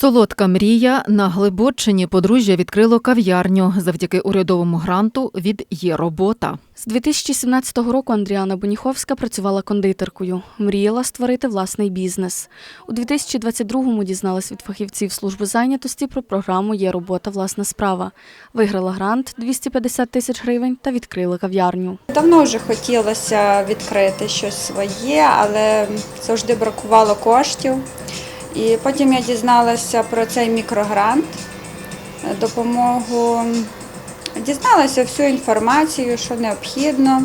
Солодка мрія на Глибочині подружжя відкрило кав'ярню завдяки урядовому гранту від Є робота. З 2017 року Андріана Боніховська працювала кондитеркою. Мріяла створити власний бізнес. У 2022-му дізналась від фахівців служби зайнятості про програму Є робота, власна справа. Виграла грант 250 тисяч гривень та відкрила кав'ярню. Давно вже хотілося відкрити щось своє, але завжди бракувало коштів. І потім я дізналася про цей мікрогрант, е, допомогу, дізналася всю інформацію, що необхідно.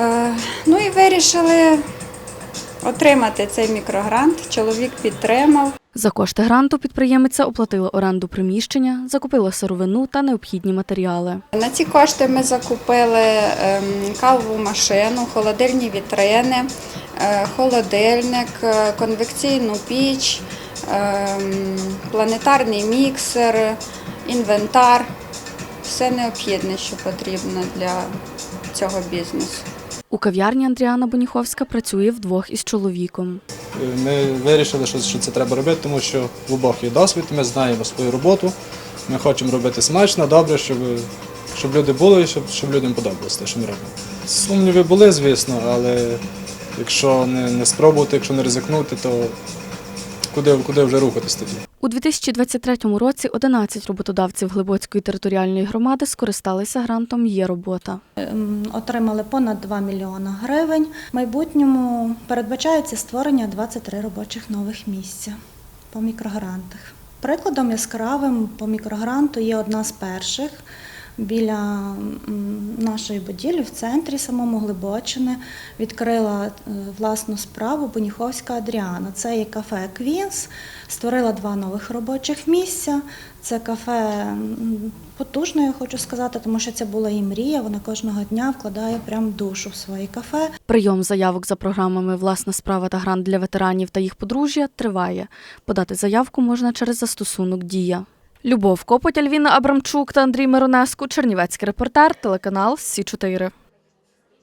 Е, Ну і вирішили отримати цей мікрогрант. Чоловік підтримав. За кошти гранту підприємиця оплатила оренду приміщення, закупила сировину та необхідні матеріали. На ці кошти ми закупили ем, кавову машину, холодильні вітрини, холодильник, е, конвекційну піч, ем, планетарний міксер, інвентар. Все необхідне, що потрібно для цього бізнесу. У кав'ярні Андріана Боніховська працює вдвох із чоловіком. Ми вирішили, що, що це треба робити, тому що в обох є досвід, ми знаємо свою роботу. Ми хочемо робити смачно, добре, щоб, щоб люди були і щоб, щоб людям подобалося те, що ми робимо. Сумніви були, звісно, але якщо не, не спробувати, якщо не ризикнути, то куди, куди вже рухатись тоді? У 2023 році 11 роботодавців Глибоцької територіальної громади скористалися грантом Є робота. Ем, отримали понад 2 мільйона гривень. В майбутньому передбачається створення 23 робочих нових місця по мікрогрантах. Прикладом яскравим по мікрогранту є одна з перших біля нашої будівлі в центрі самому Глибочини відкрила е, власну справу Боніховська Адріана. Це є кафе Квінс, створила два нових робочих місця. Це кафе потужне, я хочу сказати, тому що це була її мрія. Вона кожного дня вкладає прям душу в своє кафе. Прийом заявок за програмами Власна справа та грант для ветеранів та їх подружжя триває. Подати заявку можна через застосунок Дія. Любов Копоть, Альвіна Абрамчук та Андрій Миронеску, Чернівецький репортер, телеканал Сі 4